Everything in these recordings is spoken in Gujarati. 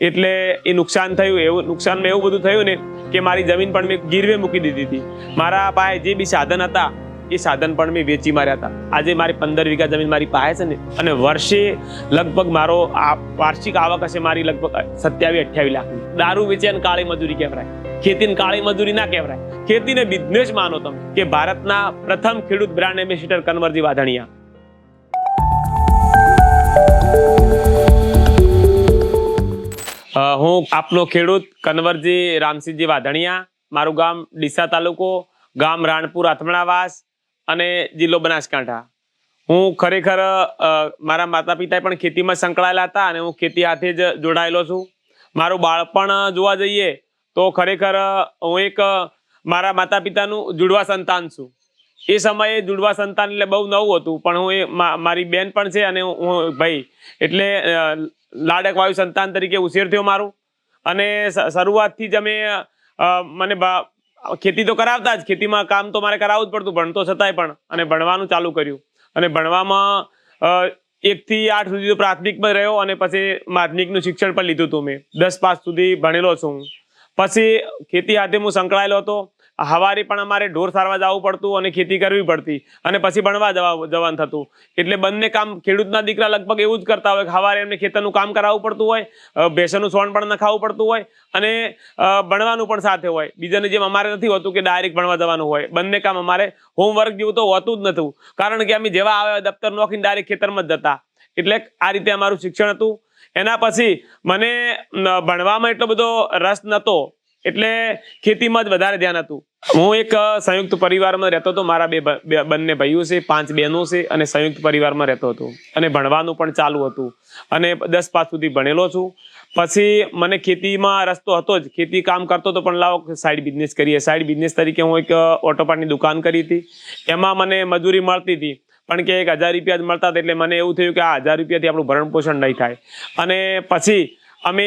એટલે એ નુકસાન થયું, એવું નુકસાનમાં એવું બધું થયું ને કે મારી જમીન પણ મેં ગીરવે મૂકી દીધી હતી. મારા પાસે જે બી સાધન હતા, એ સાધન પણ મેં વેચી માર્યા હતા. આજે મારી પંદર વીઘા જમીન મારી પાસે છે ને, અને વર્ષે લગભગ મારો આ વાર્ષિક આવક હશે મારી લગભગ સત્યાવીસ, અઠ્યાવીસ લાખની. દારૂ વેચે અને કાળી મજૂરી કહેવાય. ખેતીને કાળી મજૂરી ના કહેવાય. ખેતીને બિઝનેસ માનો તમે કે ભારતના પ્રથમ ખેડૂત બ્રાન્ડ એમ્બેસિડર કન્વરજી વાધણિયા હું આપનો ખેડૂત કનવરજી રામસિંહજી વાધણિયા મારું ગામ ડીસા તાલુકો, ગામ રાણપુર આથમણાવાસ અને જિલ્લો બનાસકાંઠા. હું ખરેખર મારા માતા પિતા પણ ખેતીમાં સંકળાયેલા હતા અને હું ખેતી હાથે જ જોડાયેલો છું. મારું બાળપણ જોવા જઈએ તો ખરેખર, હું એક મારા માતા પિતાનું જુડવા સંતાન છું. એ સમયે જુડવા સંતાન એટલે બહુ નવું હતું, પણ હું એ મારી બેન પણ છે અને હું- ભાઈ. એટલે લાડક વાયુ સંતાન તરીકે ઉછેર થયો મારું. અને શરૂઆતથી જ અમે મને ખેતી તો કરાવતા જ, ખેતીમાં કામ તો મારે કરાવવું જ પડતું, ભણતો છતાંય પણ. અને ભણવાનું ચાલુ કર્યું. અને ભણવામાં એકથી આઠ સુધી તો પ્રાથમિકમાં રહ્યો અને પછી માધ્યમિકનું શિક્ષણ પણ લીધું હતું મેં. દસ પાસ સુધી ભણેલો છું પછી ખેતી સાથે હું સંકળાયેલો હતો. હવારે પણ અમારે ઢોર સારવા જવું પડતું અને ખેતી કરવી પડતી અને પછી ભણવા જવા જવાનું થતું. એટલે બંને કામ ખેડૂતના દીકરા લગભગ એવું જ કરતા હોય કે હવારે એમને ખેતરનું કામ કરાવવું પડતું હોય ભેંસનું સોણ પણ નખાવવું પડતું હોય અને ભણવાનું પણ સાથે હોય. બીજાને જેમ અમારે નથી હોતું કે ડાયરેક્ટ ભણવા જવાનું હોય. બંને કામ અમારે હોમવર્ક જેવું તો હોતું જ નતું. કારણ કે અમે જેવા આવે દફતર નોખીને ડાયરેક્ટ ખેતરમાં જ જતા. એટલે આ રીતે અમારું શિક્ષણ હતું. એના પછી મને ભણવામાં એટલો બધો રસ નહોતો એટલે ખેતીમાં જ વધારે ધ્યાન હતું. હું એક સંયુક્ત પરિવારમાં રહેતો હતો. મારા બે બંને ભાઈઓ છે, પાંચ બહેનો છે અને સંયુક્ત પરિવારમાં રહેતો હતો. અને ભણવાનું પણ ચાલુ હતું. અને દસ પાસ સુધી ભણેલો છું. પછી મને ખેતીમાં રસ્તો હતો જ. ખેતી કામ કરતો હતો, પણ લાવો સાઈડ બિઝનેસ કરીએ. સાઈડ બિઝનેસ તરીકે હું એક ઓટો પાર્ટની દુકાન કરી હતી. એમાં મને મજૂરી મળતી હતી. પણ કે એક હજાર રૂપિયા જ મળતા હતા એટલે મને એવું થયું કે આ હજાર રૂપિયાથી આપણું ભરણ પોષણ નહીં થાય. અને પછી અમે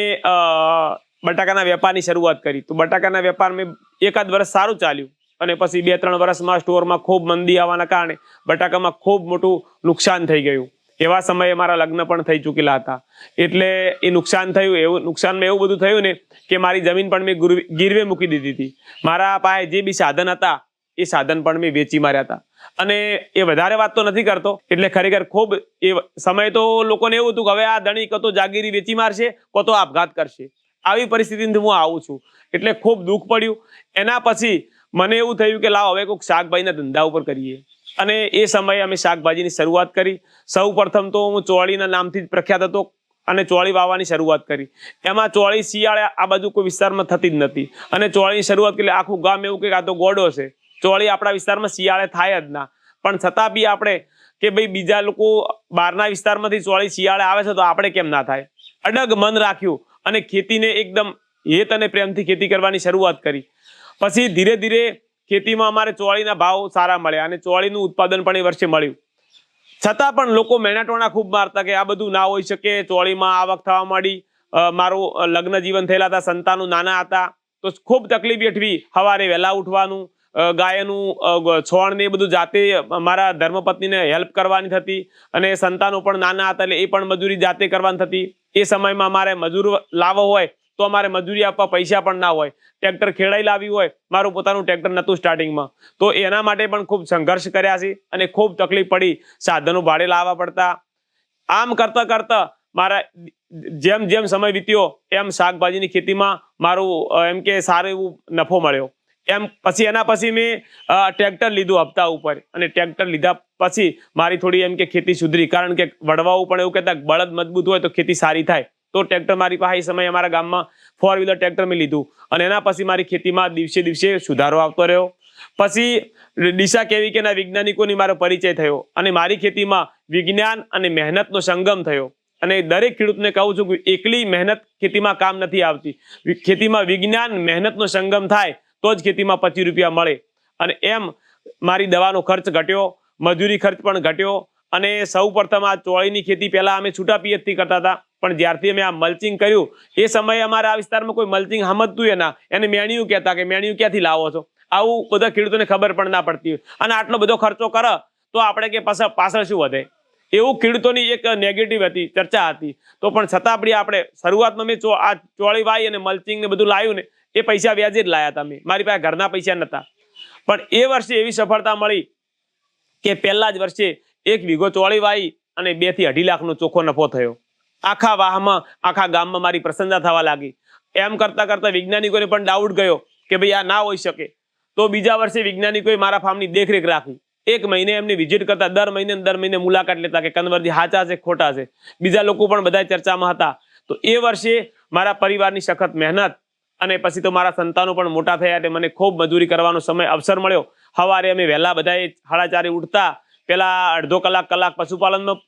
બટાકાના વેપારની શરૂઆત કરી. તો બટાકાના વેપાર મેં એકાદ વર્ષ સારું ચાલ્યું અને પછી બે ત્રણ વર્ષમાં સ્ટોરમાં ખૂબ મંદી આવવાના કારણે બટાકામાં ખૂબ મોટું નુકસાન થઈ ગયું. એવા સમયે મારા લગ્ન પણ થઈ ચૂકેલા હતા. એટલે એ નુકસાન થયું, એવું નુકસાનમાં એવું બધું થયું ને કે મારી જમીન પણ મેં ગુરવે- મૂકી દીધી હતી. મારા પાસે જે બી સાધન હતા, એ સાધન પણ મેં વેચી માર્યા હતા. અને એ વધારે વાત તો નથી કરતો, એટલે ખરેખર ખૂબ એ સમય તો લોકોને એવું હતું કે હવે આ ધણી કતો જાગીરી વેચી મારશે કતો આપઘાત કરશે. આવી પરિસ્થિતિથી હું આવું છું. એટલે ખૂબ દુઃખ પડ્યું. એના પછી મને એવું થયું કે લાવ, હવે કોઈક શાકભાજીના ધંધા ઉપર કરીએ. અને એ સમયે અમે શાકભાજીની શરૂઆત કરી. સૌ પ્રથમ તો હું ચોળીના નામથી જ પ્રખ્યાત હતો અને ચોળી વાવવાની શરૂઆત કરી. એમાં ચોળી શિયાળે આ બાજુ કોઈ વિસ્તારમાં થતી જ નથી. અને ચોળીની શરૂઆત કરી આખું ગામ એવું કે આ તો ગોડો છે. ચોળી આપણા વિસ્તારમાં શિયાળે થાય જ ના. પણ છતાં બી આપણે કે ભાઈ બીજા લોકો બહારના વિસ્તારમાંથી ચોળી શિયાળે આવે છે તો આપણે કેમ ના થાય? અડગ મન રાખ્યું. અને ખેતીને એકદમ હેત અને પ્રેમથી ખેતી કરવાની શરૂઆત કરી. પછી ધીરે ધીરે ખેતીમાં અમારે ચોળીના ભાવ સારા મળ્યા અને ચોળીનું ઉત્પાદન પણ એ વર્ષે મળ્યું. છતાં પણ લોકો મહેનતોણા ખૂબ મારતા કે આ બધું ના હોઈ શકે, ચોળીમાં આવક થવા માંડી મારું લગ્ન જીવન થયેલા હતા, સંતાનો નાના હતા, તો ખૂબ તકલીફ વેઠવી સવારે વહેલા ઉઠવાનું ગાયનું છોણ ને એ બધું જાતે મારા ધર્મપત્નીને હેલ્પ કરવાની થતી અને સંતાનો પણ નાના હતા એટલે એ પણ મજૂરી જાતે કરવાની થતી. એ સમયમાં અમારે મજૂર લાવવો હોય તો અમારે મજૂરી આપવા પૈસા પણ ના હોય. ટ્રેક્ટર ખેડાઈ લાવી હોય, મારું પોતાનું ટ્રેક્ટર નહોતું સ્ટાર્ટિંગમાં તો એના માટે પણ ખૂબ સંઘર્ષ કર્યા છે અને ખૂબ તકલીફ પડી. સાધનો ભાડે લાવવા પડતા. આમ કરતા કરતા મારા જેમ જેમ સમય વીત્યો, એમ શાકભાજીની ખેતીમાં મારું એમ કે સારો એવું નફો મળ્યો. એમ પછી એના પછી મેં ટ્રેક્ટર લીધું હપ્તા ઉપર. અને ટ્રેક્ટર લીધા પછી મારી થોડી એમ કે ખેતી સુધરી. કારણ કે વડવાઓ પણ એવું કહેતા બળદ મજબૂત હોય તો ખેતી સારી થાય. તો ટ્રેક્ટર મારી પાસે એ સમયે અમારા ગામમાં ફોર વ્હીલર ટ્રેક્ટર મેં લીધું. અને એના પછી મારી ખેતીમાં દિવસે દિવસે સુધારો આવતો રહ્યો. પછી ડીસા કેવીકેના વૈજ્ઞાનિકોની મારો પરિચય થયો. અને મારી ખેતીમાં વિજ્ઞાન અને મહેનતનો સંગમ થયો. અને દરેક ખેડૂતને કહું છું કે એકલી મહેનત ખેતીમાં કામ નથી આવતી. ખેતીમાં વિજ્ઞાન મહેનતનો સંગમ થાય તો જ ખેતીમાં પચીસ રૂપિયા મળે. અને એમ મારી દવાનો ખર્ચ ઘટ્યો, મજૂરી ખર્ચ પણ ઘટ્યો, અને સૌ પ્રથમ આ ચોળીની ખેતી પહેલાં અમે છૂટા પિયતથી કરતા હતા, પણ જ્યારથી અમે આ મલ્ચિંગ કર્યું, એ સમયે અમારા આ વિસ્તારમાં કોઈ મલ્ચિંગ સમજતું એના એને મેણિયું કહેતા કે મેણિયું ક્યાંથી લાવો છો? આવું બધા ખેડૂતોને ખબર પણ ના પડતી અને આટલો બધો ખર્ચો કરે, તો આપણે કે પાછળ પાછળ શું વધે? એવું ખેડૂતોની એક નેગેટિવ હતી, ચર્ચા હતી. તો પણ છતાં બી આપણે શરૂઆતમાં મેં આ ચોળી વાઈ અને મલ્ચિંગ ને બધું લાવ્યું ને એ પૈસા વ્યાજે જ લાયા હતા મેં મારી પાસે ઘરના પૈસા નહોતા પણ એ વર્ષે એવી સફળતા મળી કે પહેલા જ વર્ષે એક વીઘો ચોળી વાઈ અને બેથી અઢી લાખનો ચોખ્ખો નફો થયો. આખા વાહમાં, આખા ગામમાં મારી પ્રસન્નતા થવા લાગી. એમ કરતા કરતા વૈજ્ઞાનિકોને પણ ડાઉટ ગયો કે ભાઈ આ ના હોઈ શકે. તો બીજા વર્ષે વૈજ્ઞાનિકોએ મારા ફાર્મની દેખરેખ રાખી. એક મહિને એમને વિઝિટ કરતા, દર મહિને દર મહિને મુલાકાત લેતા કે કન્વરજી હાચા છે ખોટા છે. બીજા લોકો પણ બધા ચર્ચામાં હતા. તો એ વર્ષે મારા પરિવારની સખત મહેનત અને પછી તો મારા સંતાનો પણ મોટા થયા એટલે મને ખૂબ મજૂરી કરવાનો સમય અવસર મળ્યો. સવારે અમે વહેલા બધાએ સાડા ચારે ઉઠતા, પેલા અડધો કલાક કલાક પશુપાલનમાં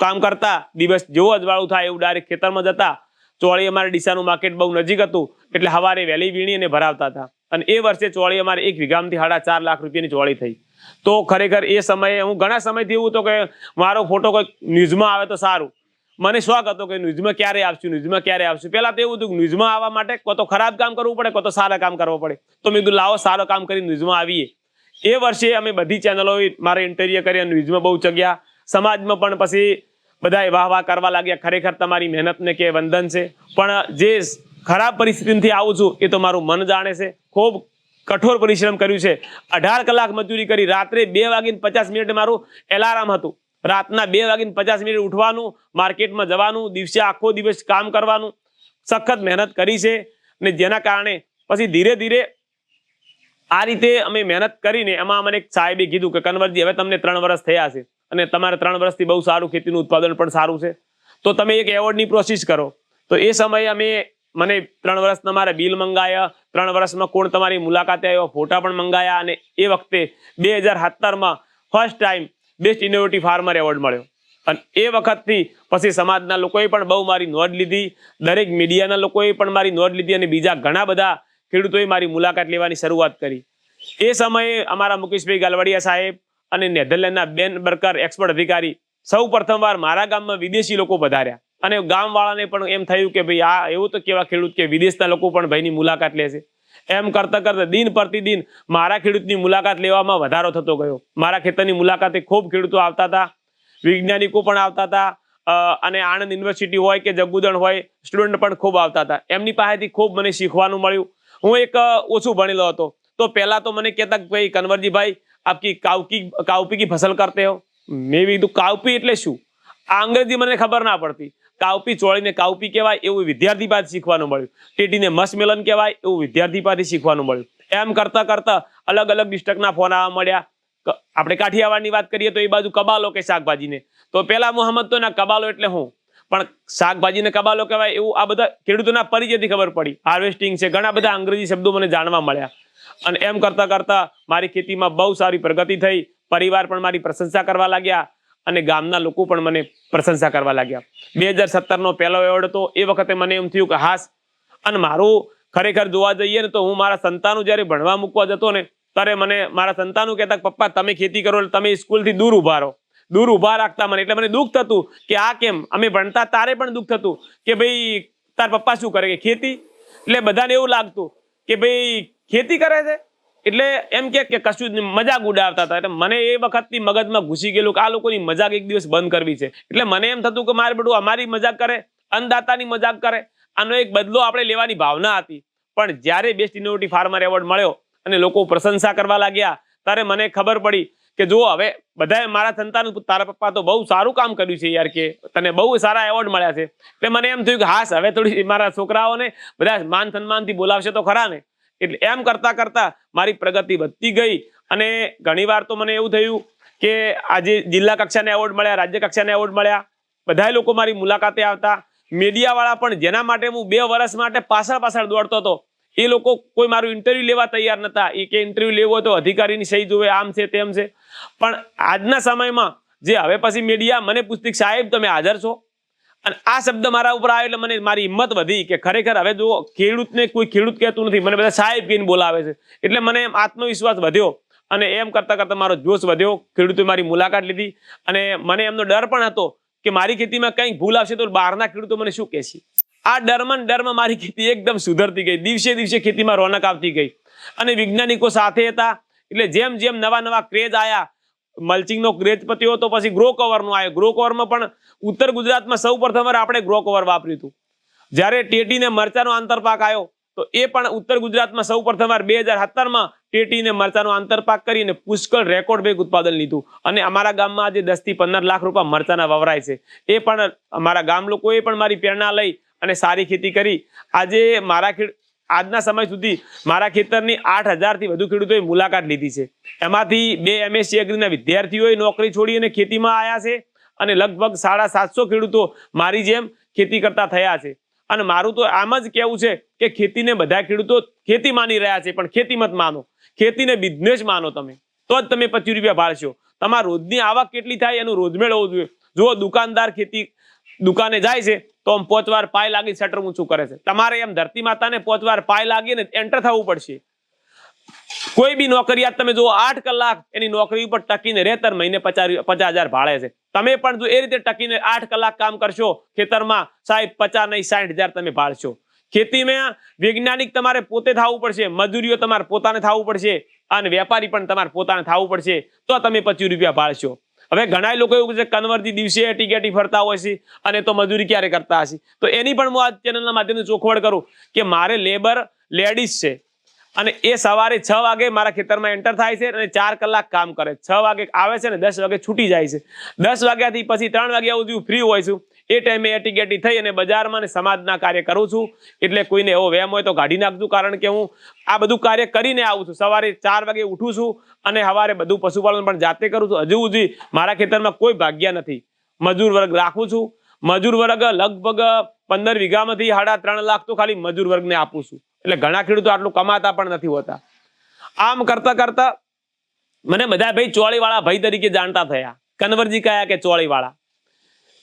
કામ કરતા, દિવસ જેવો અજવાળું થાય એવું ડાયરેક્ટ ખેતરમાં જતા. ચોળી અમારે ડીસાનું માર્કેટ બહુ નજીક હતું, એટલે સવારે વહેલી વીણી અને ભરાવતા હતા. અને એ વર્ષે ચોળી અમારે એક વીઘામાંથી સાડા ચાર લાખ રૂપિયાની ચોળી થઈ. તો ખરેખર એ સમયે હું ઘણા સમયથી એવું હતો કે મારો ફોટો કોઈ ન્યૂઝમાં આવે તો સારું. મને શોખ હતો કે ન્યૂઝમાં ક્યારે આવશું, ન્યૂઝમાં ક્યારે આવશું? પહેલા તો એવું હતું કે ન્યૂઝમાં આવવા માટે કો તો ખરાબ કામ કરવું પડે, કો તો સારા કામ કરવું પડે. તો મેં કીધું, લાવો સારો કામ કરી ન્યૂઝમાં આવીએ. એ વર્ષે અમે બધી ચેનલો મારે ઇન્ટરવ્યુ કરી અને ન્યૂઝમાં બહુ ચગ્યા. સમાજમાં પણ પછી બધાએ વાહ વાહ કરવા લાગ્યા, ખરેખર તમારી મહેનતને કે વંદન છે. પણ જે ખરાબ પરિસ્થિતિથી આવું છું, એ તો મારું મન જાણે છે. ખૂબ કઠોર પરિશ્રમ કર્યું છે. અઢાર કલાક મજૂરી કરી, રાત્રે બે વાગીને પચાસ મિનિટ મારું એલાર્મ હતું. રાતના બે વાગીને પચાસ મિનિટ ઉઠવાનું, માર્કેટમાં જવાનું, દિવસે આખો દિવસ કામ કરવાનું. સખત મહેનત કરી છે ને જેના કારણે પછી ધીરે ધીરે આ રીતે અમે મહેનત કરીને એમાં મને એક સાહેબે કીધું કે કન્વરજી, હવે તમને ત્રણ વર્ષ થયા છે અને તમારે ત્રણ વર્ષથી બહુ સારું ખેતીનું ઉત્પાદન પણ સારું છે. તો તમે એક એવોર્ડની પ્રોસેસ કરો. તો એ સમયે અમે મને ત્રણ વર્ષ તમારા બિલ મંગાયા, ત્રણ વર્ષમાં કોણ તમારી મુલાકાતે આવ્યો, ફોટા પણ મંગાયા અને એ વખતે બે હજાર સત્તરમાં first time best innovative farmer award મળ્યો. અને એ વખતથી પછી સમાજના લોકોએ પણ બહુ મારી નોંધ લીધી. દરેક મીડિયાના લોકોએ પણ મારી નોંધ લીધી અને બીજા ઘણા બધા ખેડૂતોએ મારી મુલાકાત લેવાની શરૂઆત કરી. એ સમયે અમારા મુકેશભાઈ ગાલવાડિયા સાહેબ અને નેધરલેન્ડના બેન બર્કર એક્સપર્ટ અધિકારી સૌ પ્રથમવાર મારા ગામમાં વિદેશી લોકો પધાર્યા. અને ગામવાળાને પણ એમ થયું કે ભાઈ આ એવું તો કેવા ખેડૂત કે વિદેશના લોકો પણ ભાઈની મુલાકાત લે છે એમ કરતા કરતા દિન પ્રતિદિન મારા ખેડૂતની મુલાકાત લેવામાં વધારો થતો ગયો. મારા ખેતરની મુલાકાતે ખૂબ ખેડૂતો આવતા હતા, વૈજ્ઞાનિકો પણ આવતા હતા અને આણંદ યુનિવર્સિટી હોય કે જગુદણ હોય, સ્ટુડન્ટ પણ ખૂબ આવતા હતા. એમની પાસેથી ખૂબ મને શીખવાનું મળ્યું. હું એક ઓછું ભણેલો હતો. તો પહેલાં તો મને કહેતા કે, ભાઈ કન્વરજીભાઈ આપકી કાવકી કાવપી કી ફસલ કરતે હો? મેં કીધું કાવપી એટલે શું? આ અંગ્રેજી મને ખબર ના પડતી. કાવપી ચોળીને કાવપી કહેવાય એવું વિદ્યાર્થી પાસે શીખવાનું મળ્યું. ટીટીને મસમેલન કહેવાય એવું વિદ્યાર્થી પાસે શીખવાનું મળ્યું. એમ કરતા કરતા અલગ અલગ ડિસ્ટ્રિક્ટના ફોન આવવા મળ્યા. આપણે કાઠિયાવાડની વાત કરીએ તો એ બાજુ કબાલો કે શાકભાજીને. તો પેલા મોહમ્મદ તો ના કબાલો એટલે હું. પણ શાકભાજીને કબાલો કહેવાય એવું આ બધા ખેડૂતોના પરિચયથી ખબર પડી. હાર્વેસ્ટિંગ છે, ઘણા બધા અંગ્રેજી શબ્દો મને જાણવા મળ્યા. અને એમ કરતા કરતા મારી ખેતીમાં બહુ સારી પ્રગતિ થઈ. પરિવાર પણ મારી પ્રશંસા કરવા લાગ્યા. અને ગામના લોકો પણ મને પ્રશંસા કરવા લાગ્યા. બે હજાર સત્તરનો પહેલો એવોર્ડ હતો, એ વખતે મને એમ થયું કે હાસ અને મારું ખરેખર જોવા જઈએ ને તો હું મારા સંતાનું જ્યારે ભણવા મૂકવા જતો ને, ત્યારે મને મારા સંતાનું કહેતા પપ્પા, તમે ખેતી કરો તમે સ્કૂલથી દૂર ઊભા રહો. દૂર ઊભા રાખતા મને, એટલે મને દુઃખ થતું કે આ કેમ? અમે ભણતા તારે પણ દુઃખ થતું કે ભાઈ તાર પપ્પા શું કરે કે ખેતી? એટલે બધાને એવું લાગતું કે ભાઈ ખેતી કરે છે? એટલે એમ કે કશું જ મજાક ઉડાવતા હતા. એટલે મને એ વખતથી મગજમાં ઘૂસી ગયેલું કે આ લોકોની મજાક એક દિવસ બંધ કરવી છે. એટલે મને એમ થતું કે મારે બધું અમારી મજાક કરે, અન્નદાતાની મજાક કરે, આનો એક બદલો આપણે લેવાની ભાવના હતી. પણ જ્યારે બેસ્ટ ઇનોવેટિવ ફાર્મર એવોર્ડ મળ્યો અને લોકો પ્રશંસા કરવા લાગ્યા, ત્યારે મને ખબર પડી કે જો હવે બધાએ મારા સંતાન તારા પપ્પા તો બહુ સારું કામ કર્યું છે યાર કે, તને બહુ સારા એવોર્ડ મળ્યા છે. એટલે મને એમ થયું કે હાસ હવે થોડી મારા છોકરાઓને બધા માન સન્માનથી બોલાવશે તો ખરા ને? એટલે એમ કરતા કરતા મારી પ્રગતિ વધતી ગઈ અને ઘણીવાર તો મને એવું થયું કે આજે જિલ્લા કક્ષાને એવોર્ડ મળ્યા, રાજ્ય કક્ષાને એવોર્ડ મળ્યા, બધાય લોકો મારી મુલાકાતે આવતા. મીડિયાવાળા પણ જેના માટે હું બે વર્ષ માટે પાછળ પાછળ દોડતો હતો, એ લોકો કોઈ મારું ઇન્ટરવ્યુ લેવા તૈયાર નતા. એ કે ઇન્ટરવ્યુ લેવો તો અધિકારીની સહી જોવે આમ છે, તેમ છે. પણ આજના સમયમાં જે હવે પછી મીડિયા મને પૂછતી સાહેબ તમે હાજર છો? અને આ શબ્દ મારા ઉપર આવ્યો એટલે મને મારી હિંમત વધી કે ખરેખર હવે જો ખેડૂતને કોઈ ખેડૂત કહેતું નથી. મને બધા સાહેબ કહીને બોલાવે છે. એટલે મને આત્મવિશ્વાસ વધ્યો અને એમ કરતાં કરતાં મારો જોશ વધ્યો. ખેડૂતોએ મારી મુલાકાત લીધી અને મને એમનો ડર પણ હતો કે મારી ખેતીમાં કંઈક ભૂલ આવશે તો બહારના ખેડૂતો મને શું કહેશે? આ ડરમાં ડરમાં મારી ખેતી એકદમ સુધરતી ગઈ. દિવસે દિવસે ખેતીમાં રોનક આવતી ગઈ. અને વૈજ્ઞાનિકો સાથે હતા. એટલે જેમ જેમ નવા નવા ક્રેઝ આયા મલ્ચિંગનો ક્રેઝ પત્યો તો પછી ગ્રો કવરનો આવ્યો ગ્રો કવરમાં પણ ઉત્તર ગુજરાતમાં સૌ પ્રથમવાર આપણે ગ્રો કવર વાપર્યું હતું. જ્યારે ટેટીને મરચાનો આંતરપાક આવ્યો, તો એ પણ ઉત્તર ગુજરાતમાં સૌ પ્રથમવાર બે હજાર સત્તરમાં ટેટીને મરચાનો આંતરપાક કરીને પુષ્કળ રેકોર્ડ બ્રેક ઉત્પાદન લીધું. અને અમારા ગામમાં આજે દસથી પંદર લાખ રૂપિયા મરચાના વવરાય છે. એ પણ અમારા ગામ લોકોએ પણ મારી પ્રેરણા લઈ અને સારી ખેતી કરી. આજે મારા ખેડ આજના સમય સુધી મારા ખેતરની આઠ હજારથી વધુ ખેડૂતોએ મુલાકાત લીધી છે. એમાંથી બે એમએસસી એગ્રીના વિદ્યાર્થીઓએ નોકરી છોડી અને ખેતીમાં આવ્યા છે અને લગભગ સાડા સાતસો ખેડૂતો મારી જેમ ખેતી કરતા થયા છે. અને મારું તો આમ જ કહેવું છે કે ખેતીને બધા ખેડૂતો ખેતી માની રહ્યા છે, પણ ખેતી મત માનો. ખેતીને બિઝનેસ માનો તમે. તો જ તમે પચીસ રૂપિયા ભાળશો. તમારા રોજની આવક કેટલી થાય એનું રોજમેળ હોવું જોઈએ. જો દુકાનદાર ખેતી દુકાને જાય છે તો આમ પોચ વાર પાય લાગી શટર ઊંચું કરે છે. તમારે એમ ધરતી માતાને પોચ વાર પાય લાગીને એન્ટર થવું પડશે. કોઈ બી નોકરિયાત તમે જો આઠ કલાક એની નોકરી ઉપર ટકીને રહેતર મહિને પચાસ હજાર ભાડે છે. તમે પણ જો એ રીતે ટકીને આઠ કલાક કામ કરશો, ખેતરમાં સાહેબ પચાસ નહીં સાઠ હજાર તમે ભાડશો. ખેતીમાં વૈજ્ઞાનિક તમારે પોતે થવું પડશે, મજૂરીઓ તમારે પોતાને થવું પડશે, અને વેપારી પણ તમારે પોતાને થવું પડશે. તો તમે પચીસ રૂપિયા ભાળશો હવે ઘણા લોકો એવું છે કન્વર્જી દિવસે ટિકેટી ફરતા હોય છે અને તો મજૂરી ક્યારે કરતા હશે? તો એની પણ હું આ ચેનલના માધ્યમથી ચોખવડ કરું કે મારે લેબર લેડીઝ છે અને એ સવારે છ વાગે મારા ખેતરમાં એન્ટર થાય છે અને ચાર કલાક કામ કરે. છ વાગે આવે છે ને દસ વાગે છૂટી જાય છે. દસ વાગ્યાથી પછી ત્રણ વાગ્યા સુધી ફ્રી હોય છું. એ ટાઈમે એટીગેટી થઈ અને બજારમાં સમાજના કાર્ય કરું છું. એટલે કોઈને એવો વ્યાયામ હોય તો કાઢી નાખજો. કારણ કે હું આ બધું કાર્ય કરીને આવું છું. સવારે ચાર વાગે ઉઠું છું અને સવારે બધું પશુપાલન પણ જાતે કરું છું. હજુ સુધી મારા ખેતરમાં કોઈ ભાગ્યા નથી. મજૂર વર્ગ રાખું છું. મજૂર વર્ગ લગભગ પંદર વીઘામાંથી સાડા ત્રણ લાખ તો ખાલી મજૂર વર્ગને આપું છું. એટલે ઘણા ખેડૂતો આટલું કમાતા પણ નથી હોતા. આમ કરતા કરતા મને બધા ભાઈ ચોળીવાળા ભાઈ તરીકે જાણતા થયા. કન્વરજી કયા કે ચોળીવાળા.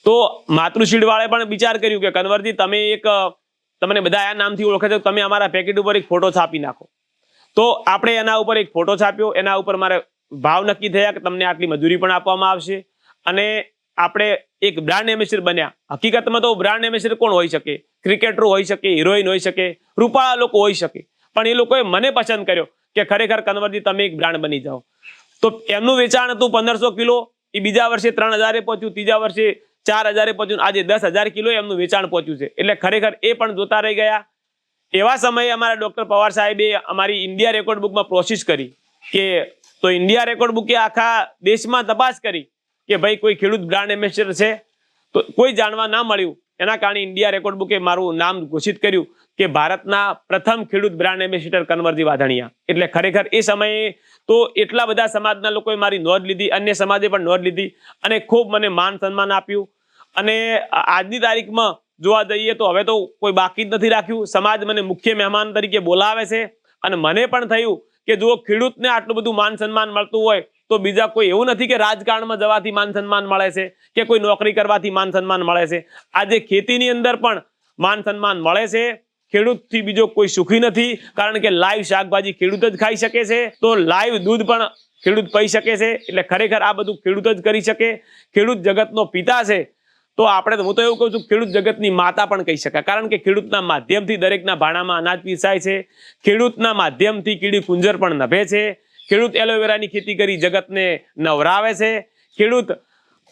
તો માતૃશીડ વાળે પણ વિચાર કર્યું કે, કન્વરજી, તમે એક તમને બધા આ નામથી ઓળખે છે તમે અમારા પેકેટ ઉપર એક ફોટો છાપી નાખો. તો આપણે એના ઉપર એક ફોટો છાપ્યો. એના ઉપર મારે ભાવ નક્કી થયા કે તમને આટલી મજૂરી પણ આપવામાં આવશે. અને આપણે એક બ્રાન્ડ એમ્બેસેડર બન્યા. હકીકતમાં તો બ્રાન્ડ એમ્બેસેડર કોણ હોઈ શકે? ક્રિકેટર હોઈ શકે હિરોઈન હોઈ શકે, રૂપાળા લોકો હોઈ શકે. પણ એ લોકોએ મને પસંદ કર્યો કે, ખરેખર, કન્વરજી, તમે એક બ્રાન્ડ બની જાઓ. તો એમનું વેચાણ હતું પંદરસો કિલો. એ બીજા વર્ષે ત્રણ હજારે પહોંચ્યું. ત્રીજા વર્ષે ચાર હજારે પહોંચ્યું આજે દસ હજાર કિલો એમનું વેચાણ પહોંચ્યું છે. એટલે ખરેખર એ પણ જોતા રહી ગયા. એવા સમયે અમારા ડોક્ટર પવાર સાહેબે અમારી ઇન્ડિયા રેકોર્ડ બુકમાં પ્રોસેસ કરી કે, તો ઇન્ડિયા રેકોર્ડ બુકે આખા દેશમાં તપાસ કરી કે ભાઈ કોઈ ખેડૂત બ્રાન્ડ એમ્બેસેડર છે. તો કોઈ જાણવા ના મળ્યું. એના કારણે ઇન્ડિયા રેકોર્ડ બુકે મારું નામ ઘોષિત કર્યું કે ભારતના પ્રથમ ખેડૂત બ્રાન્ડ એમ્બેસેડર કન્વરજી વાધણિયા એટલે ખરેખર એ સમયે તો એટલા બધા સમાજના લોકોએ મારી નોંધ લીધી, અન્ય સમાજે પણ નોંધ લીધી અને ખૂબ મને માન સન્માન આપ્યું. અને આજની તારીખમાં જોવા જઈએ તો હવે તો કોઈ બાકી નથી રાખ્યું. સમાજ મને મુખ્ય મહેમાન તરીકે બોલાવે છે અને મને પણ થયું કે જો ખેડૂતને આટલું બધું માન સન્માન મળતું હોય તો બીજા કોઈ એવું નથી કે રાજકારણમાં જવાથી માન સન્માન મળે છે, કે કોઈ નોકરી કરવાથી માન સન્માન મળે છે. આજે ખેતીની અંદર પણ માન સન્માન મળે છે, ખેડૂતથી બીજો કોઈ સુખી નથી, કારણ કે લાઈવ શાકભાજી ખેડૂત જ ખાઈ શકે છે, તો લાઈવ દૂધ પણ ખેડૂત પી શકે છે, એટલે ખરેખર આ બધું ખેડૂત જ કરી શકે. ખેડૂત જગતનો પિતા છે, તો આપણે હું તો એવું કહું છું, ખેડૂત જગતની માતા પણ કહી શકાય. કારણ કે ખેડૂતના માધ્યમથી દરેકના ભાણામાં અનાજ પીસાય છે, ખેડૂતના માધ્યમથી કીડી કુંજર પણ નભે છે ખેડૂત એલોવેરાની ખેતી કરી જગતને નવરાવે છે. ખેડૂત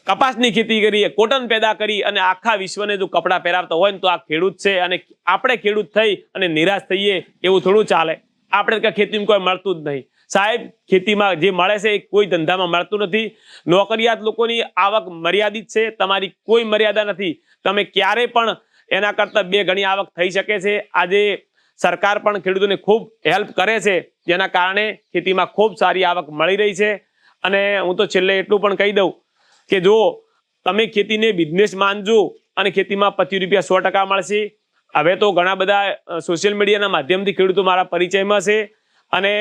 કપાસની ખેતી કરી, કોટન પેદા કરી અને આખા વિશ્વને જો કપડાં પહેરાવતા હોય ને તો આ ખેડૂત છે અને આપણે ખેડૂત થઈ અને નિરાશ થઈએ એવું થોડું ચાલે. આપણે કે ખેતીમાં કોઈ મળતું જ નહીં. સાહેબ, ખેતીમાં જે મળે છે એ કોઈ ધંધામાં મળતું નથી. નોકરિયાત લોકોની આવક મર્યાદિત છે. તમારી કોઈ મર્યાદા નથી. તમે ક્યારે પણ એના કરતાં બે ગણી આવક થઈ શકે છે. આજે સરકાર પણ ખેડૂતોને ખૂબ હેલ્પ કરે છે. જેના કારણે ખેતીમાં ખૂબ સારી આવક મળી રહી છે. અને હું તો છેલ્લે એટલું પણ કહી દઉં કે જો તમે ખેતીને બિઝનેસ માનજો અને ખેતીમાં પચીસ રૂપિયા સો ટકા મળશે. હવે તો ઘણા બધા સોશિયલ મીડિયાના માધ્યમથી ખેડૂતો મારા પરિચયમાં છે. અને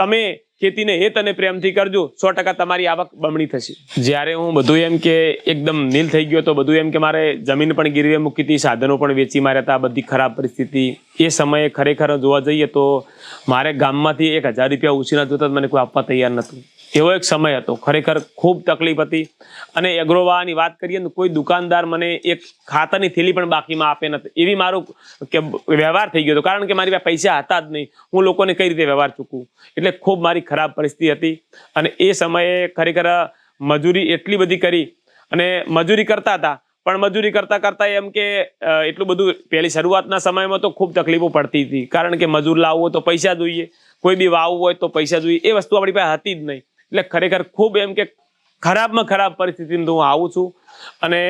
તમે ખેતીને હેત અને પ્રેમથી કરજો, સો ટકા તમારી આવક બમણી થશે. જ્યારે હું બધું એમ કે એકદમ નીલ થઈ ગયો તો બધું એમ કે મારે જમીન પણ ગીરવે મૂકી હતી, સાધનો પણ વેચી માર્યા હતા બધી ખરાબ પરિસ્થિતિ. એ સમયે ખરેખર જોવા જઈએ તો મારે ગામમાંથી એક હજાર રૂપિયા ઉછીના જોતા મને કોઈ આપવા તૈયાર નહોતું. એવો એક સમય હતો. ખરેખર ખૂબ તકલીફ હતી. અને એગ્રોવાની વાત કરીએ ને કોઈ દુકાનદાર મને એક ખાતરની થેલી પણ બાકીમાં આપે નથી. એવી મારું કે વ્યવહાર થઈ ગયો હતો. કારણ કે મારી પાસે પૈસા હતા જ નહીં. હું લોકોને કઈ રીતે વ્યવહાર ચૂકવું? એટલે ખૂબ મારી ખરાબ પરિસ્થિતિ હતી. અને એ સમયે ખરેખર મજૂરી એટલી બધી કરી અને મજૂરી કરતા હતા. પણ મજૂરી કરતા કરતા એમ કે એટલું બધું પહેલી શરૂઆતના સમયમાં તો ખૂબ તકલીફો પડતી હતી. કારણ કે મજૂર લાવવું તો પૈસા જોઈએ. કોઈ બી વાવવું હોય તો પૈસા જોઈએ. એ વસ્તુ આપણી પાસે હતી જ નહીં. એટલે ખરેખર ખૂબ એમ કે ખરાબમાં ખરાબ પરિસ્થિતિમાં હું આવું છું. અને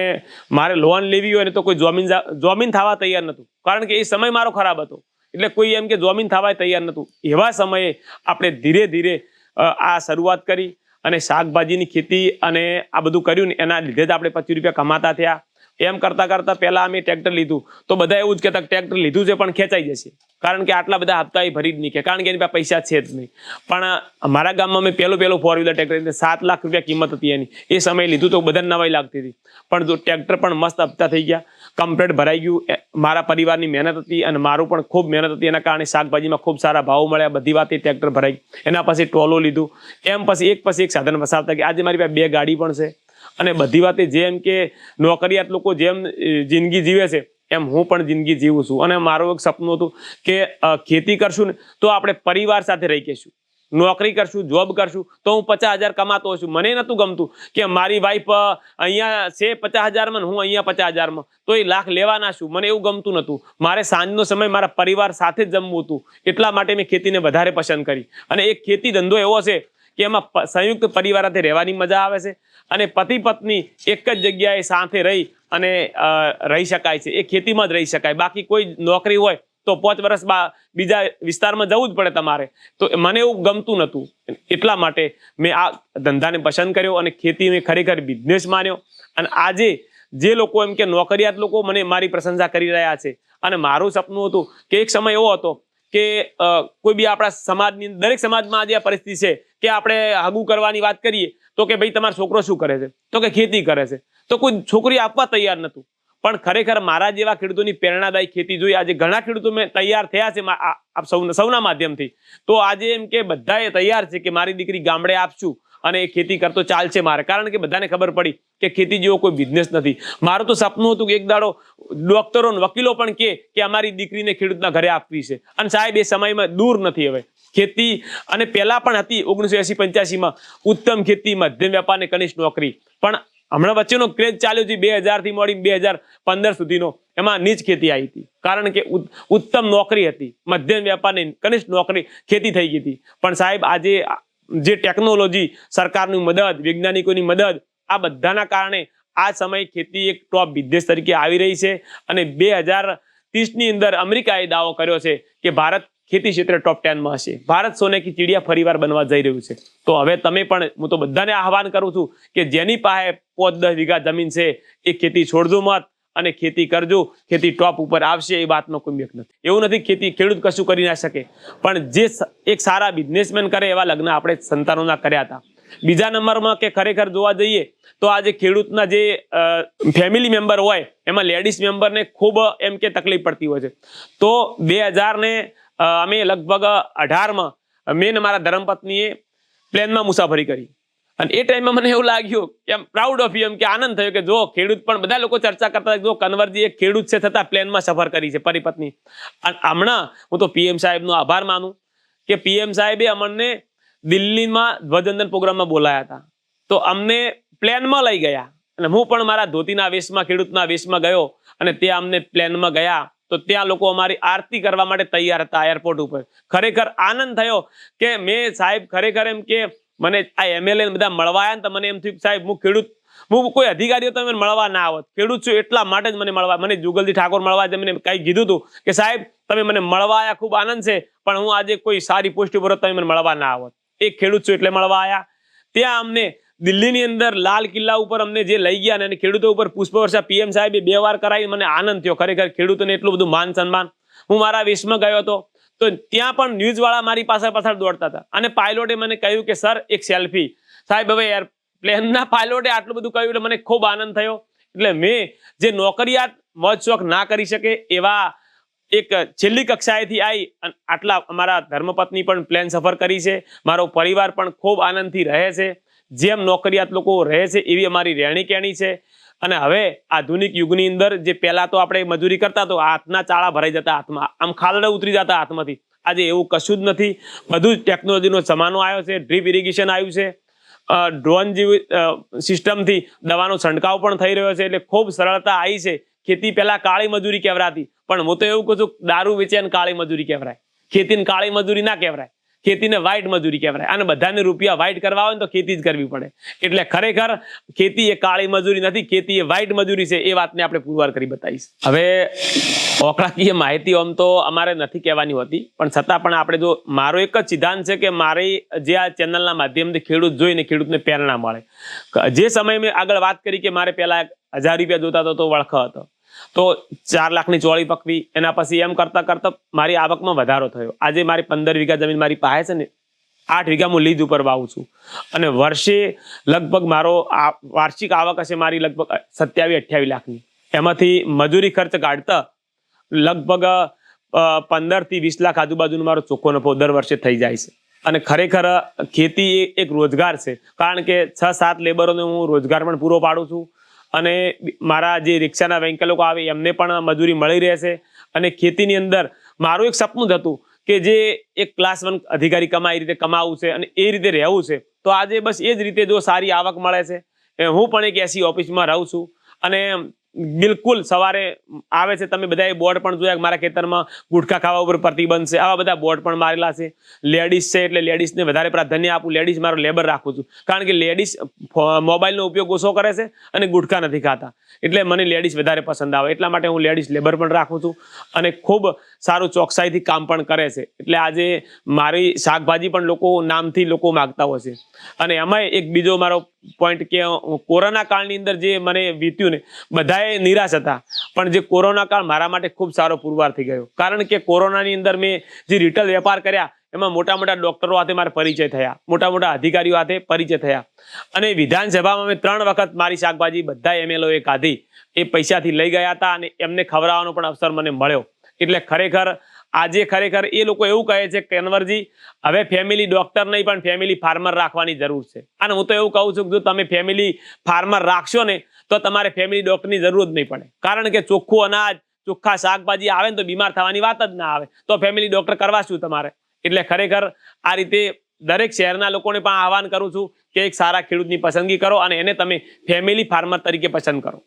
મારે લોન લેવી હોય ને તો કોઈ જોમીન જોમીન થવા તૈયાર નહોતું. કારણ કે એ સમય મારો ખરાબ હતો. એટલે કોઈ એમ કે જોમીન થવા તૈયાર નહોતું. એવા સમયે આપણે ધીરે ધીરે આ શરૂઆત કરી અને શાકભાજીની ખેતી અને આ બધું કર્યું ને એના લીધે જ આપણે પચીસ રૂપિયા કમાતા થયા. એમ કરતા કરતા પહેલા અમે ટ્રેક્ટર લીધું. તો બધા એવું જ કહેતા ટ્રેક્ટર લીધું છે પણ ખેંચાઈ જશે. કારણ કે આટલા બધા હપ્તા એ ભરી જ નહીં કે, કારણ કે એની પાસે પૈસા છે જ નહીં. પણ અમારા ગામમાં મેં પહેલું પહેલું ફોર વ્હીલર ટ્રેક્ટર સાત લાખ રૂપિયા કિંમત હતી એની. એ સમયે લીધું તો બધાને નવાઈ લાગતી હતી. પણ જો ટ્રેક્ટર પણ મસ્ત હપ્તા થઈ ગયા. કમ્પ્લેટ ભરાઈ ગયું. મારા પરિવારની મહેનત હતી અને મારું પણ ખૂબ મહેનત હતી. એના કારણે શાકભાજીમાં ખૂબ સારા ભાવ મળ્યા. બધી વાતે ટ્રેક્ટર ભરાઈ. એના પછી ટોલો લીધું. એમ પછી એક પછી એક સાધન વસાવતા કે આજે મારી પાસે બે ગાડી પણ છે. અને બધી વાતે જેમ કે નોકરિયાત લોકો જેમ જિંદગી જીવે છે, એમ હું પણ જિંદગી જીવું છું. અને મારું એક સપનું હતું કે ખેતી કરશું ને તો આપણે પરિવાર સાથે રહી કહેશું. નોકરી કરશું, જોબ કરશું, તો હું પચાસ હજાર કમાતો છું. મને નહોતું ગમતું કે મારી વાઈફ અહીંયા છે પચાસ હજારમાં હું અહીંયા પચાસ હજારમાં. તો એ લાખ લેવાના છું. મને એવું ગમતું નહોતું. મારે સાંજનો સમય મારા પરિવાર સાથે જ જમવું હતું. એટલા માટે મેં ખેતીને વધારે પસંદ કરી. અને એક ખેતી ધંધો એવો છે કે એમાં સંયુક્ત પરિવાર સાથે રહેવાની મજા આવે છે અને પતિ પત્ની એક જ જગ્યાએ સાથે રહી અને રહી શકાય છે. એ ખેતીમાં જ રહી શકાય. બાકી કોઈ નોકરી હોય તો પાંચ વર્ષ બા, બીજા વિસ્તારમાં જવું જ પડે તમારે. તો મને એવું ગમતું નહોતું. એટલા માટે મેં આ ધંધાને પસંદ કર્યો અને ખેતી મેં ખરેખર બિઝનેસ માન્યો. અને આજે જે લોકો એમ કે નોકરિયાત લોકો મને મારી પ્રશંસા કરી રહ્યા છે. અને મારું સપનું હતું કે એક સમય એવો હતો કે કોઈ બી આપણા સમાજની, દરેક સમાજમાં આજે આ પરિસ્થિતિ છે. કે આપણે આગું કરવાની વાત કરીએ, તો કે ભાઈ તમારો છોકરો શું કરે છે? તો કે ખેતી કરે છે. તો કોઈ છોકરી આપવા તૈયાર નહોતું. પણ ખરેખર મારા જેવા ખેડૂતોની પ્રેરણાદાયી ખેતી જોઈ આજે ઘણા ખેડૂતો મેં તૈયાર થયા છે આપ સૌ- સૌના માધ્યમથી. તો આજે એમ કે બધાએ તૈયાર છે કે મારી દીકરી ગામડે આપશું અને એ ખેતી કરતો ચાલશે મારે. કારણ કે બધાને ખબર પડી કે ખેતી જેવો કોઈ બિઝનેસ નથી. મારું તો સપનું હતું કે એક દાડો ડોક્ટરો વકીલો પણ કે અમારી દીકરીને ખેડૂતના ઘરે આપવી છે. અને સાહેબ, એ સમયમાં દૂર નથી હવે. ખેતી અને પહેલા પણ હતી ઓગણીસો એસી પંચ્યાસીમાં. ઉત્તમ ખેતી, મધ્યમ વેપાર અને કનિષ્ઠ નોકરી. પણ હમણાં વચ્ચેનો ક્રેઝ ચાલ્યો છે બે હજારથી મળીને બે હજાર પંદર સુધીનો. એમાં નીચ ખેતી આવી હતી. કારણ કે ઉત્તમ નોકરી હતી. મધ્યમ વેપારની કનિષ્ઠ નોકરી ખેતી થઈ ગઈ હતી. પણ સાહેબ, આજે જે ટેકનોલોજી સરકારની મદદ, વૈજ્ઞાનિકોની મદદ, આ બધાના કારણે આ સમય ખેતી એક ટોપ બિઝનેસ તરીકે આવી રહી છે. અને બે હજાર ત્રીસની અંદર અમેરિકાએ દાવો કર્યો છે કે ભારત ખેતી ક્ષેત્રે ટોપ ટેનમાં હશે. ભારત સોને કી ચીડિયા ફરીવાર બનવા જઈ રહ્યું છે. તો હવે તમે પણ, હું તો બધાને આહવાન કરું છું કે જેની પાસે પોત દસ વીઘા જમીન છે, એ ખેતી છોડજો મત અને ખેતી કરજો. ખેતી ટોપ ઉપર આવશે, એ વાતનો કોઈ મેક નથી. એવું નથી ખેતી ખેડૂત કશું કરી ના શકે. પણ જે એક સારા બિઝનેસમેન કરે એવા લગ્ન આપણે સંતાનોના કર્યા હતા. બીજા નંબરમાં કે ખરેખર જોવા જઈએ, તો આજે ખેડૂતના જે ફેમિલી મેમ્બર હોય, એમાં લેડીઝ મેમ્બરને ખૂબ એમ કે તકલીફ પડતી હોય છે. તો બે હજારને અમે લગભગ અઢારમાં મેં મારા ધર્મપત્નીએ પ્લેનમાં મુસાફરી કરી. અને એ ટાઈમમાં મને એવું લાગ્યું કે એમ પ્રાઉડ ઓફ એમ કે આનંદ થયો કે જો ખેડૂત પણ બધા લોકો ચર્ચા કરતા જો કન્વરજી એક ખેડૂત છે છતાં પ્લેનમાં સફર કરી છે પરિપત્ની અને હમણાં હું તો પીએમ સાહેબનો આભાર માનું કે પીએમ સાહેબે અમને દિલ્હીમાં ધ્વજવંદન પ્રોગ્રામમાં બોલાયા હતા. તો અમને પ્લેનમાં લઈ ગયા. અને હું પણ મારા ધોતીના વેશમાં, ખેડૂતના વેશમાં ગયો અને તે અમને પ્લેનમાં ગયા. તો ત્યાં લોકો અમારી આરતી કરવા માટે તૈયાર હતા એરપોર્ટ ઉપર. ખરેખર આનંદ થયો કે મેં સાહેબ ખરેખર એમ કે મને આ એમએલએ બધા મળવા આવ્યા ને તો મને એમ થયું સાહેબ હું ખેડૂત, હું કોઈ અધિકારીઓ તમે મળવા ના આવત. ખેડૂત છું એટલા માટે જ મને મળવા, મને જુગલજી ઠાકોર મળવા મને કંઈ કીધું હતું કે સાહેબ તમે મને મળવા આવ્યા ખૂબ આનંદ છે, પણ હું આજે કોઈ સારી પોસ્ટ ઉપર તમે મને મળવા ના આવત. એ ખેડૂત છું એટલે મળવા આવ્યા ત્યાં અમને દિલ્હીની અંદર લાલ કિલ્લા ઉપર અમને જે લઈ ગયા અને ખેડૂતો ઉપર પુષ્પવર્ષા પીએમ સાહેબે બે વાર કરાવી મને આનંદ થયો. ખરેખર ખેડૂતોને એટલું બધું માન સન્માન. હું મારા વિશ્વમાં ગયો હતો, તો ત્યાં પણ ન્યૂઝવાળા મારી પાસે પાછળ દોડતા હતા. અને પાયલોટે મને કહ્યું કે, સર, એક સેલ્ફી. સાહેબ, હવે એરપ્લેનના પ્લેનના પાયલોટે આટલું બધું કહ્યું એટલે મને ખૂબ આનંદ થયો. એટલે મેં જે નોકરિયાત મોજ શોખ ના કરી શકે એવા એક છેલ્લી કક્ષાએથી આવી અને આટલા અમારા ધર્મપત્ની પણ પ્લેન સફર કરી છે. મારો પરિવાર પણ ખૂબ આનંદથી રહે છે. જેમ નોકરિયાત લોકો રહે છે, એવી અમારી રહેણી કહેણી છે. અને હવે આધુનિક યુગની અંદર જે પહેલાં તો આપણે મજૂરી કરતા તો હાથના ચાળા ભરાઈ જતા હાથમાં. આમ ખાલડા ઉતરી જતા હાથમાંથી. આજે એવું કશું જ નથી. બધું જ ટેકનોલોજીનો જમાનો આવ્યો છે ડ્રીપ ઇરિગેશન આવ્યું છે. ડ્રોન જેવી સિસ્ટમથી દવાનો છંટકાવ પણ થઈ રહ્યો છે. એટલે ખૂબ સરળતા આવી છે. ખેતી પહેલાં કાળી મજૂરી કહેવરાતી. પણ હું તો એવું કહું છું, દારૂ વેચે કાળી મજૂરી કહેવરાય. ખેતીને કાળી મજૂરી ના કહેવરાય. ખેતીને વ્હાઈટ મજૂરી કહેવાય. અને બધાને રૂપિયા વ્હાઈટ કરવા હોય તો ખેતી જ કરવી પડે. એટલે ખરેખર ખેતી એ કાળી મજૂરી નથી, ખેતી એ વ્હાઈટ મજૂરી છે, એ વાતને આપણે પુરવાર કરી બતાવીશ. હવે ઓકળાકીય માહિતી આમ તો અમારે નથી કહેવાની હોતી, પણ છતાં પણ આપણે જો મારો એક જ સિદ્ધાંત છે કે મારી જે આ ચેનલના માધ્યમથી ખેડૂત જોઈને ખેડૂતને પ્રેરણા મળે. જે સમય મેં આગળ વાત કરી કે મારે પહેલાં હજાર રૂપિયા જોતા હતો તો વળખ હતો. તો ચાર લાખની ચોળી પકવી, એના પછી એમ કરતા કરતા મારી આવકમાં વધારો થયો. આજે મારી પંદર વીઘા જમીન મારી પાસે છે ને, આઠ વીઘા હું લીજ ઉપર વાવું છું. અને વર્ષે લગભગ મારો આ વાર્ષિક આવક હશે મારી લગભગ સત્યાવીસ, અઠ્યાવીસ લાખની. એમાંથી મજૂરી ખર્ચ કાઢતા લગભગ પંદરથી વીસ લાખ આજુબાજુનો મારો ચોખ્ખો નફો દર વર્ષે થઈ જાય છે. અને ખરેખર ખેતી એ એક રોજગાર છે. કારણ કે છ સાત લેબરોને હું રોજગાર પણ પૂરો પાડું છું. અને મારા જે રિક્ષાના વેંકલ લોકો આવે, એમને પણ મજૂરી મળી રહેશે. અને ખેતીની અંદર મારું એક સપનું જ હતું કે જે એક ક્લાસ વન અધિકારી કમાય, એ રીતે કમાવું છે અને એ રીતે રહેવું છે. તો આજે બસ એ જ રીતે જો સારી આવક મળે છે. હું પણ એક એસી ઓફિસમાં રહું છું. અને બિલકુલ સવારે આવે છે, તમે બધાએ બોર્ડ પણ જોયા મારા ખેતરમાં ગુટખા ખાવા ઉપર પ્રતિબંધ છે. આવા બધા બોર્ડ પણ મારેલા છે. લેડીઝ છે એટલે લેડીઝને વધારે પ્રાધાન્ય આપું. લેડીઝ મારો લેબર રાખું છું. કારણ કે લેડીઝ મોબાઈલનો ઉપયોગ ઓછો કરે છે અને ગુટખા નથી ખાતા. એટલે મને લેડીઝ વધારે પસંદ આવે. એટલા માટે હું લેડીઝ લેબર પણ રાખું છું અને ખૂબ સારું ચોકસાઈથી કામ પણ કરે છે. એટલે આજે મારી શાકભાજી પણ લોકો નામથી લોકો માગતા હોય છે. અને એમાંય એક બીજો મારો પોઈન્ટ કે કોરોના કાળની અંદર જે મને વીત્યું ને બધાએ નિરાશ હતા. પણ જે કોરોના કાળ મારા માટે ખૂબ સારો પુરવાર થઈ ગયો. કારણ કે કોરોનાની અંદર મેં જે રિટેલ વેપાર કર્યા, એમાં મોટા મોટા ડોક્ટરો સાથે મારે પરિચય થયા. મોટા મોટા અધિકારીઓ સાથે પરિચય થયા. અને વિધાનસભામાં મેં ત્રણ વખત મારી શાકભાજી બધા એમએલઓએ કાઢી. એ પૈસાથી લઈ ગયા હતા અને એમને ખવડાવવાનો પણ અવસર મને મળ્યો. એટલે ખરેખર આજે ખરેખર એ લોકો એવું કહે છે કન્વરજી, હવે ફેમિલી ડોક્ટર નહીં, પણ ફેમિલી ફાર્મર રાખવાની જરૂર છે. અને હું તો એવું કહું છું કે, જો તમે ફેમિલી ફાર્મર રાખશો ને તો તમારે ફેમિલી ડોક્ટરની જરૂર જ નહીં પડે. કારણ કે ચોખ્ખું અનાજ, ચોખ્ખા શાકભાજી આવે ને તો બીમાર થવાની વાત જ ના આવે. તો ફેમિલી ડોક્ટર કરવા શું તમારે? એટલે ખરેખર આ રીતે દરેક શહેરના લોકોને પણ આહવાન કરું છું કે એક સારા ખેડૂતની પસંદગી કરો અને એને તમે ફેમિલી ફાર્મર તરીકે પસંદ કરો.